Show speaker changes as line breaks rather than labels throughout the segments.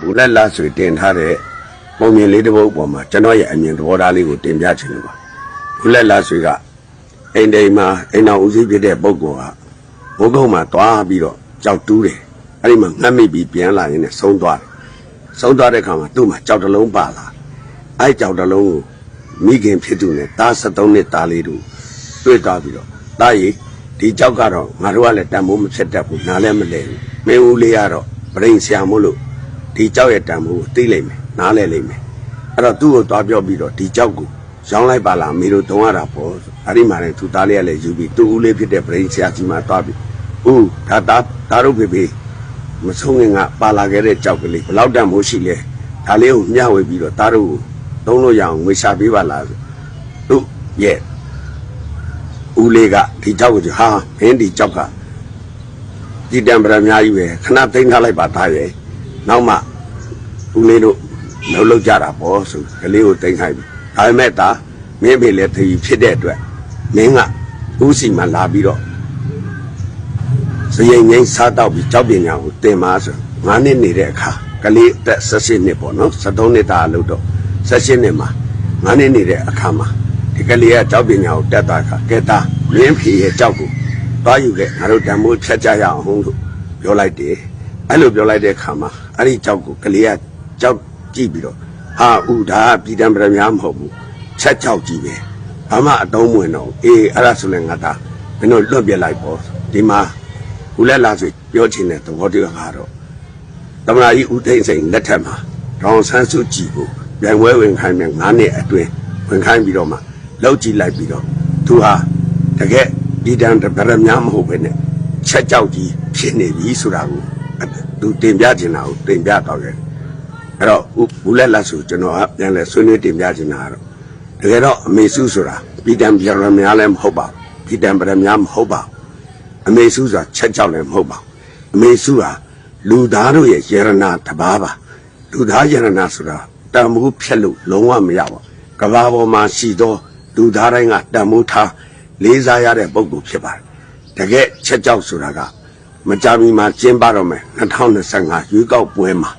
ဘူလက်လာဆွေတင်ထားတဲ့ပုံမြင်လေးတစ်ပုဒ်ပေါ်မှာကျွန်တော်ရဲ့အမြင်သဘောထားလေးကိုတင်ပြချင်လို့ပါဘူလက်လာဆွေကအိမ်တိမ်မှာအိမ်တော်ဦးစီးဖြစ်တဲ့ပုဂ္ဂိုလ်ကဘုကုတ်မှာတွားပြီးတော့ကြောက်တူးတယ်အဲ့ဒီမှာငှက်မိပြီးပြန်လာရင်းနဲ့ဆုံးသွားတယ်ဆုံးသွားတဲ့ခါမှာသူ့မှာကြောက်တစ်လုံးပါလာအဲ့ကြောက်တစ်လုံးကိုမိခင်ဖြစ်သူနဲ့တား73နှစ်သားလေးတို့တွေ့သွားပြီးတော့တားရီဒီကြောက်ကတော့ငါတို့ကလည်းတန်ဖိုးမဖြစ်တတ်ဘူးနားလည်းမလဲဘူးမင်းဦးလေးကတော့ဗရင်ဆရာမို့လို့ ဒီကြောက်ရဲ့တန်ဖိုးကိုသိလိုက်မယ်နားလဲလိုက်မယ်အဲ့တော့သူ့ကိုသွားပြောပြီးတော့ဒီကြောက်ကိုရောင်းလိုက်ပါလားမေတို့တုံးရတာပေါ့ဆိုအဲ့ဒီမှာလည်းသူသားလေးကလည်းယူပြီးသူ့ဦးလေးဖြစ်တဲ့ဗရင်ဆရာကြီးမှာသွားပြီးဦးဒါသားသားတို့ဖေဖေမဆုံးခင်ကပါလာခဲ့တဲ့ကြောက်ကလေးဘယ်လောက်တန်ဖိုးရှိလဲဒါလေးကိုမျှဝေပြီးတော့သားတို့ကိုသုံးလို့ရအောင်ငွေရှာပေးပါလားဆိုသူ့ရဲ့ဦးလေးကဒီကြောက်ကိုဟာမင်းဒီကြောက်ကဒီတံပရအများကြီးပဲခဏသိမ်းထားလိုက်ပါသားရဲ့ နောက်မှဦးလေးတို့လှုပ်လှုပ်ကြတာပေါ့ဆိုကလေးကိုတင်ခိုင်းပြီဒါပေမဲ့ဒါမင်းဖေလည်းသတိဖြစ်တဲ့အတွက်မင်းကဦးစီမှာလာပြီးတော့စရင်ငိမ့်စားတော့ပြီးကြောက်ပညာကိုတင်ပါဆိုငါးနှစ်နေတဲ့အခါကလေးအသက်16နှစ်ပေါ့နော်73နှစ်သားလို့တော့16နှစ်မှာငါးနှစ်နေတဲ့အခါမှာဒီကလေးကကြောက်ပညာကိုတက်သွားခါကဲတာမင်းဖေရဲ့ကြောက်ကိုသွားယူခဲ့ငါတို့တံမိုးဖြတ်ကြရအောင်လို့ပြောလိုက်တယ် အဲ့လိုပြောလိုက်တဲ့အခါမှာအဲ့ဒီကြောက်ကိုကလေးကကြောက်ကြည့်ပြီးတော့ဟာဥဒါကပြည်တံပရမများမဟုတ်ဘူးချက်ကြောက်ကြည့်ပဲဘာမှအတုံးမဝင်တော့ဘူးအေးအဲ့ဒါဆိုလည်းငါသားမင်းတို့လွတ်ပြလိုက်ပေါ့ဒီမှာဦးလက်လာဆိုပြောချင်တဲ့သဘောတရားကတော့တမနာကြီးဦးသိန်းစိန်လက်ထက်မှာဒေါအောင်ဆန်းစုကြည်ကိုပြန်ဝဲဝင်ခိုင်းမြန်9နှစ်အတွင်းဝင်ခိုင်းပြီးတော့မှလောက်ကြည့်လိုက်ပြီးတော့သူဟာတကယ်ပြည်တံပရမများမဟုတ်ဘဲနဲ့ချက်ကြောက်ကြီးဖြစ်နေပြီဆိုတာကို သူတင်ပြချင်တာကိုတင်ပြတော့တယ်အဲ့တော့ဘူးလက်လက်ဆိုကျွန်တော်ကပြန်လဲဆွေးနွေးတင်ပြချင်တာကတော့တကယ်တော့အမေစုဆိုတာပြည်တံပြည်ရများလည်းမဟုတ်ပါဘူးပြည်တံပြည်များမဟုတ်ပါဘူးအမေစုဆိုတာချက်ကြောက်လည်းမဟုတ်ပါဘူးအမေစုဟာလူသားတို့ရဲ့ယရနာတဘာပါလူသားယရနာဆိုတာတန်မိုးဖြက်လို့လုံးဝမရပါဘူးကဘာပေါ်မှာရှိသောလူသားတိုင်းကတန်မိုးထားလေးစားရတဲ့ပုံကူဖြစ်ပါတယ်တကယ်ချက်ကြောက်ဆိုတာက မကြမီမှာကျင်းပတော့မယ်2025ရွေးကောက်ပွဲမှာ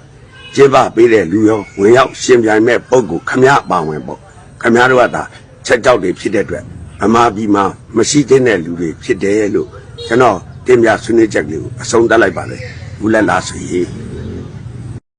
ကျင်းပပေးတဲ့လူရောဝင်ရောက်ရှင်ပြိုင်မဲ့ပုံကိုခမရပါဝင်ပေါ့ခမရတို့ကသာချက်ကြောက်တွေဖြစ်တဲ့အတွက်ဗမာပြည်မှာမရှိသင့်တဲ့လူတွေဖြစ်တယ်လို့ကျွန်တော်တင်ပြဆွေးနွေးချက်ကလေးကိုအဆုံးသတ်လိုက်ပါလေဘူးလက်လားဆိုရင်